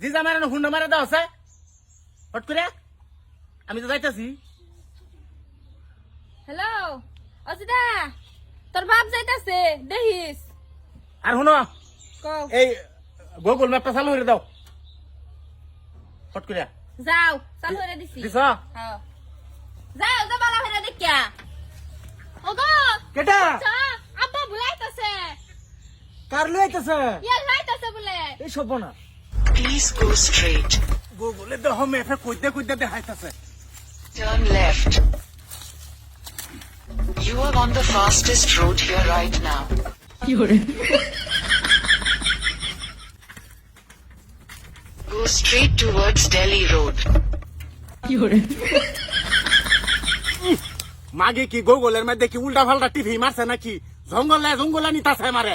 জি জামাই হুন্ডা মারে দাও আছে? হট করে? আমি তো যাইতাছি। হ্যালো অসিদা তোর বাপ যাইতাছে দেখিস। আর শুনো কও। এই গুগল ম্যাপটা চালু করে দাও। হট করে। যাও চালু করে দিছি। দিছ? হ্যাঁ। যাও যা বালা হইরা দেখিয়া। ওগো কেটা? চা আব্বা ভুলাইতাছে। কার লইতেছে? ইয়া যাইতাছে বলে। এই সব না Please go straight. গুগলে দেহ ম্যাপে কইতে কইতে দেখাইতাছে Turn left. You are on the fastest road here right now. Go straight towards Delhi Road. মাগে কি গুগলের মধ্যে কি উল্টা ফাল্টা টিভি মারছে নাকি জঙ্গলে জঙ্গলে নিতাছে মারে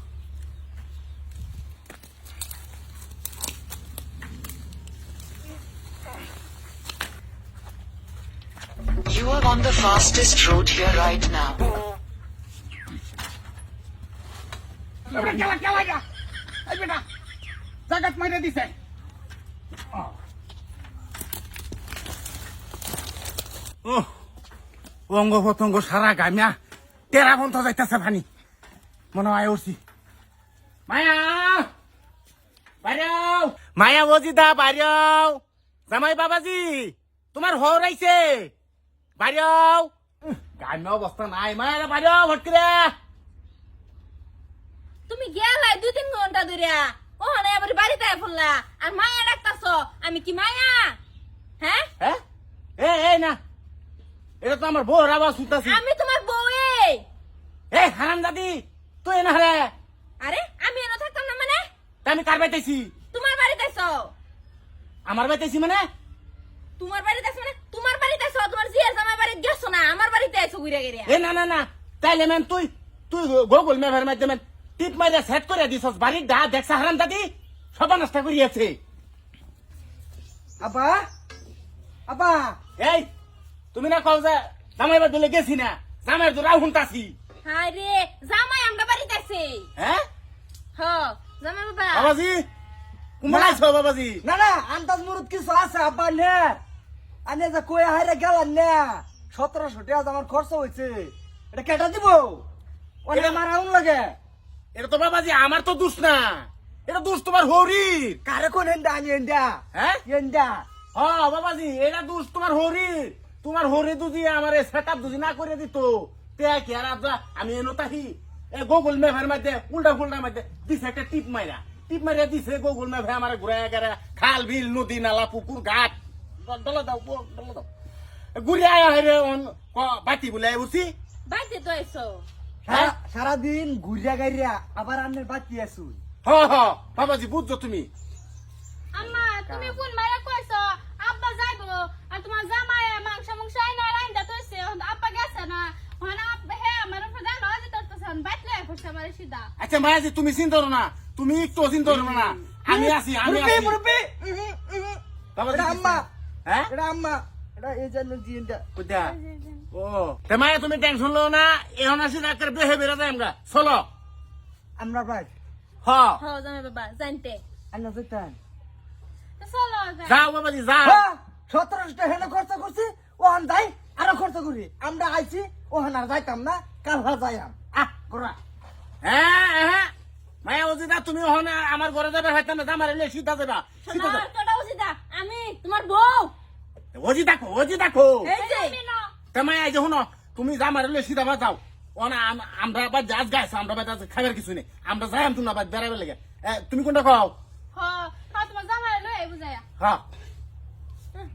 You are on the fastest road here right now. এবারে কেলা কেলা গা এই বেটা জাগাত মাইরে দিছে ও অঙ্গ প্রত্যঙ্গ সারা গামিয়া তেরা বন্ধ যাইতেছে পানি মনে হয় উঠছি মায়া! বাইরেও! মায়া বজিদা বাইরেও! জামাই বাবাজি তোমার হর আইছে। বাইরেও। গামিয়া অবস্থা নাই মায়া বাইরেও ভটকিরে তুমি গেলাই দুই তিন ঘণ্টা ধরিয়া ও না আবার বাড়িতে ফেললা আর মায়া ডাকতাছ আমি কি মায়া? হ্যাঁ? হ্যাঁ? এ এই না। এটা তো আমার বউর আওয়াজ শুনতাছি। আমি তোমার বউ এই হারাম দাদি তুই না রে আরে আমি এনে থাকতাম না মানে? আমি কার বাইতেছি তোমার বাড়িতে আমার বাইতেছি মানে? তোমার বাড়িতে মানে তোমার বাড়িতে আছো তোমার জিয়ার জামাই বাড়িতে গেছো না আমার বাড়িতে আছো ঘুরে গেরিয়া এ না না না। তাইলে ম্যাম তুই তুই গুগল ম্যাপের মাধ্যমে টিপ মাইরে সেট করে দিছস বাড়ির দা দেখছা হারাম দাদি সবা নষ্ট করিয়াছে। আব্বা আব্বা। এই তুমি না কও যে জামাই বাদলে গেছি না? জামাইয়ের দূর হুনতাছি। হায় রে জামাই আমরা বাড়িতে আছে হ্যাঁ? হ জামাই বাবা। বাবাজি কুমলাইছ বাবাজি। না না আন্দাজ মুরুদ কিছু আছে আব্বা নে। আনে যে কই হাইরে গেলাম নে। সতেরোশো টাকা আমার খরচ হয়েছে এটা কেটা দিব? ওনে আমার আউন লাগে। এটা তো বাবাজি আমার তো দোষ না। এটা দোষ তোমার হরির। কারে কোন এন্ডা আনি এন্ডা? হ্যাঁ? এন্ডা। হ্যাঁ বাবাজি এটা দোষ তোমার হরি তোমার হরি দুজি আমার সেট আপ দুজি না করে দিত তে কি আর আমি এনো তাহি। এ গুগল ম্যাপের মধ্যে উল্টা ফুল্টার মধ্যে দিছে একটা টিপ মাইরা। টিপ মাইরা দিছে গুগল ম্যাপে আমার ঘুরায় গেরা খাল বিল নদী নালা পুকুর ঘাট। ডলা দাও ডলা দাও। ঘুরে আয়া হেরে বাতি বলে উঠছি বাড়িতে তো আইছো। হ্যাঁ? সারা- সারাদিন ঘুরিয়া গাইরিয়া আবার আন্নের বাতি আসু হ হ বাবাজি বুঝছ তুমি? আম্মা তুমি কোন বাইরে কইছো? আব্বা যাইবো আর তোমার জামাই মাংস মাংস আইনা রাইন্দা তৈছে আব্বা গেছে না। হনা হে আমার উপরে জানো যে তোর সান বাইতলে করছে আমার সিধা। আচ্ছা মায়াজি তুমি চিন্তা করো না। তুমি একটু চিন্তা করো না। আমি আছি আমি আছি। মুরব্বি। বাবাজি আম্মা হ্যাঁ? এটা আম্মা। তুমি টেনশন লো না এখন আসি ডাক্তার বেহে আমরা। চলো। আমরা ভাই হ। হ বাবা জানতে। আন্না যেতাম তো চলো যাই। যাও বাবাজি যাও। সতেরোশো টাকা হেন করছি ওহান যাই আরও খরচ করি। আমরা আইছি ওহান আর যাইতাম না কাল আহ হ্যাঁ হ্যাঁ মায়া তুমি আমার ঘরে যাবে হয়তো না আমার এলে যাবা। উচিত আমি তোমার বউ। ওজি দেখো ওজি দেখো। শুনো তুমি যা আমার সিধা বা যাও। ও না আমরা আবার জাজ গাইছো আমরা খাবার কিছু নেই। আমরা যাই তুমি না বেড়াবে লেগে। এ, তুমি কোনটা খাও হ্যাঁ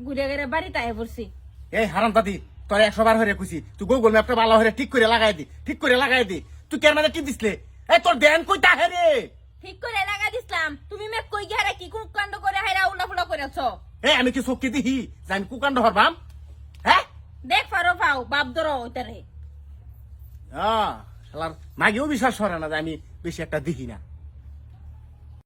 ঘুরে বাড়িতে পড়ছি। এই হারাম দাদি তোর একশো বার হয়ে খুশি তুই গুগল ম্যাপটা ভালো হয়ে ঠিক করে লাগাই দি ঠিক করে লাগাই দি। তুই কেন মানে টিপ দিসলে? এই তোর দেন কই তাহে রে? ঠিক করে লাগা দিছিলাম তুমি মে কই গেরা কি কোন কাণ্ড করেছ আমি কি চক্কি দিহি? যে আমি কুকান্ড হরবাম হ্যাঁ দেখ পারো পাও বাপ ধরো ওইটারে হ্যাঁ শালার মাগেও বিশ্বাস করে না যে আমি বেশি একটা দেখি না।